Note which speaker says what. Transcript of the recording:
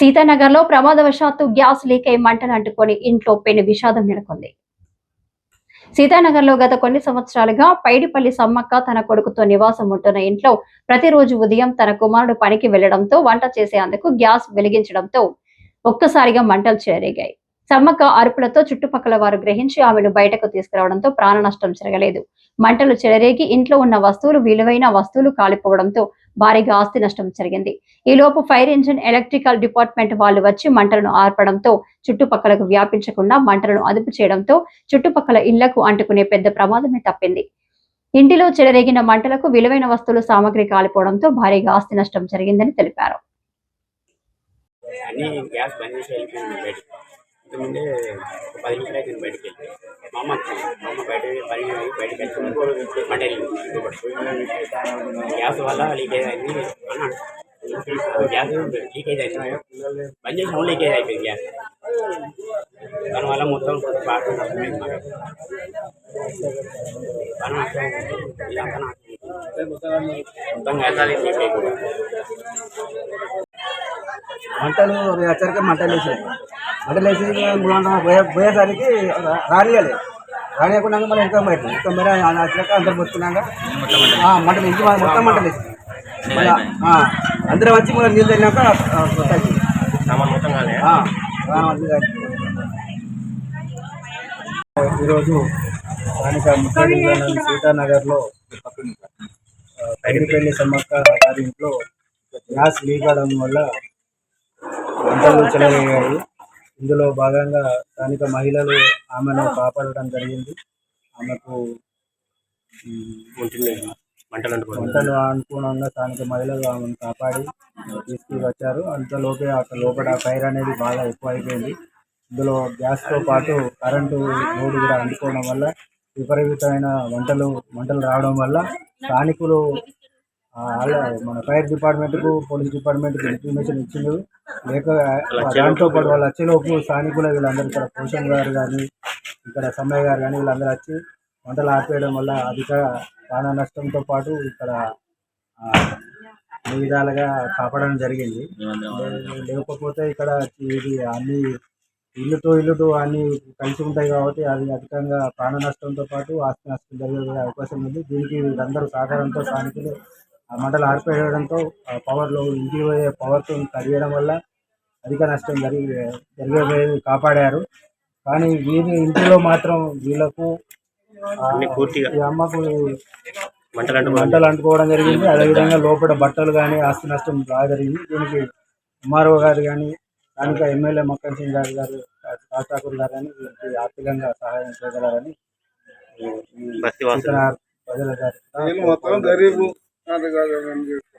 Speaker 1: సీతానగర్లో ప్రమాదవశాత్తు gas leak అయి మంటలు అంటుకొని ఇంట్లో పెను విషాదం నెలకొంది. సీతానగర్లో గత కొన్ని సంవత్సరాలుగా పైడిపల్లి సమ్మక్క తన కొడుకుతో నివాసం ఉంటున్న ఇంట్లో ప్రతిరోజు ఉదయం తన కుమారుడు పనికి వెళ్ళడంతో వంట చేసేందుకు గ్యాస్ వెలిగించడంతో ఒక్కసారిగా మంటలు చెలరేగాయి. సమ్మక్క అరుపులతో చుట్టుపక్కల వారు గ్రహించి ఆమెను బయటకు తీసుకురావడంతో ప్రాణ నష్టం జరగలేదు. మంటలు చెలరేగి ఇంట్లో ఉన్న వస్తువులు విలువైన వస్తువులు కాలిపోవడంతో భారీగా ఆస్తి నష్టం జరిగింది. ఈ లోపు ఫైర్ ఇంజిన్ ఎలక్ట్రికల్ డిపార్ట్మెంట్ వాళ్ళు వచ్చి మంటలను ఆర్పడంతో చుట్టుపక్కలకు వ్యాపించకుండా మంటలను అదుపు చేయడంతో చుట్టుపక్కల ఇళ్ళకు అంటుకునే పెద్ద ప్రమాదమే తప్పింది. ఇంటిలో చెలరేగిన మంటలకు విలువైన వస్తువులు సామాగ్రి కాలిపోవడంతో భారీగా ఆస్తి నష్టం జరిగిందని తెలిపారు.
Speaker 2: అన్నీ గ్యాస్ బంద్ చేసి వెళ్ళిపోయింది బయటికి ఇంతకుముందే ఒక పది నిమిషాలు అయితే బయటికి వెళ్ళి మా అమ్మ వచ్చింది మా అమ్మ బయట పని అయ్యి బయటకి వెళ్ళి మంట వెళ్ళింది గ్యాస్ వల్ల లీకేజ్ అయింది అన్నాడు గ్యాస్ లీకేజ్ అయింది బంద్ చేసిన లీకేజ్ అయిపోయింది గ్యాస్ దానివల్ల మొత్తం బాగా నష్టమైంది మాకు బాగా నష్టమైంది ఇదంతా నాకు మొత్తం గ్యాస్ లీకేజ్ కూడా
Speaker 3: మంటలు వచ్చరికి మంటలు వేసాయి మంటలు వేసి మనం పోయే పోయేసరికి రా- రానియలేదు రానియకుండా మళ్ళీ ఇంకా బయట ఇంకా మరి వచ్చాక అందరు మొత్తున్నాక మంటలు ఇంటి మొత్తం మంటలు వేసి. మళ్ళీ అందరం వచ్చి మళ్ళీ నీళ్ళు
Speaker 2: కాలే
Speaker 3: ఈరోజు స్థానిక ముఖ్యమంత్రి సీతానగర్లో పైడిపల్లి సమ్మక్క గారి ఇంట్లో గ్యాస్ లీక్ అవడం వల్ల మంటలు చెలరేగాయి ఇందులో భాగంగా స్థానిక మహిళలు ఆమెను కాపాడటం జరిగింది. ఆమెకు వంటలు అనుకూలంగా స్థానిక మహిళలు ఆమెను కాపాడి తీసుకువచ్చారు. అంతలోపే అక్కడ లోపల ఫైర్ అనేది బాగా ఎక్కువ అయిపోయింది ఇందులో గ్యాస్తో పాటు కరెంటు లోడ్ కూడా అందుకోవడం వల్ల విపరీతమైన వంటలు మంటలు రావడం వల్ల స్థానికులు మన ఫైర్ డిపార్ట్మెంట్కు పోలీస్ డిపార్ట్మెంట్కి ఇన్ఫర్మేషన్ ఇచ్చిండ్రు లేక దాంతో పాటు వాళ్ళు వచ్చేలోపు స్థానికులు వీళ్ళందరూ ఇక్కడ పోషణ్ గారు కానీ ఇక్కడ సమ్మయ్య గారు కానీ వీళ్ళందరూ వచ్చి వంటలు ఆపేయడం వల్ల అధిక ప్రాణ నష్టంతో పాటు ఇక్కడ అన్ని విధాలుగా కాపాడడం జరిగింది. లేకపోతే ఇక్కడ ఇది అన్ని ఇల్లుతో ఇల్లుతో అన్ని కలిసి ఉంటాయి కాబట్టి అది అధికంగా ప్రాణ నష్టంతో పాటు ఆస్తి నష్టం జరిగే అవకాశం ఉంది. దీనికి వీళ్ళందరూ సహకారంతో స్థానికులు ఆ మంటలు ఆర్పేయడంతో ఆ పవర్లో ఇంటికి పోయే పవర్తో కలిగడం వల్ల అధిక నష్టం జరిగి జరిగే కాపాడారు. కానీ వీరి ఇంటిలో మాత్రం వీళ్ళకు అమ్మకు
Speaker 2: మంటలు అంటుకోవడం
Speaker 3: జరిగింది. అదేవిధంగా లోపల బట్టలు కానీ ఆస్తి నష్టం బాగా జరిగింది. దీనికి ఎంఆర్ఓ గారు కానీ స్థానిక ఎమ్మెల్యే మక్కన్ సింగ్ గారు గారు ఠాకూర్ గారు కానీ వీరికి ఆర్థికంగా సహాయం చేయగలరని
Speaker 2: ప్రజల
Speaker 3: Not because of
Speaker 4: him, dude.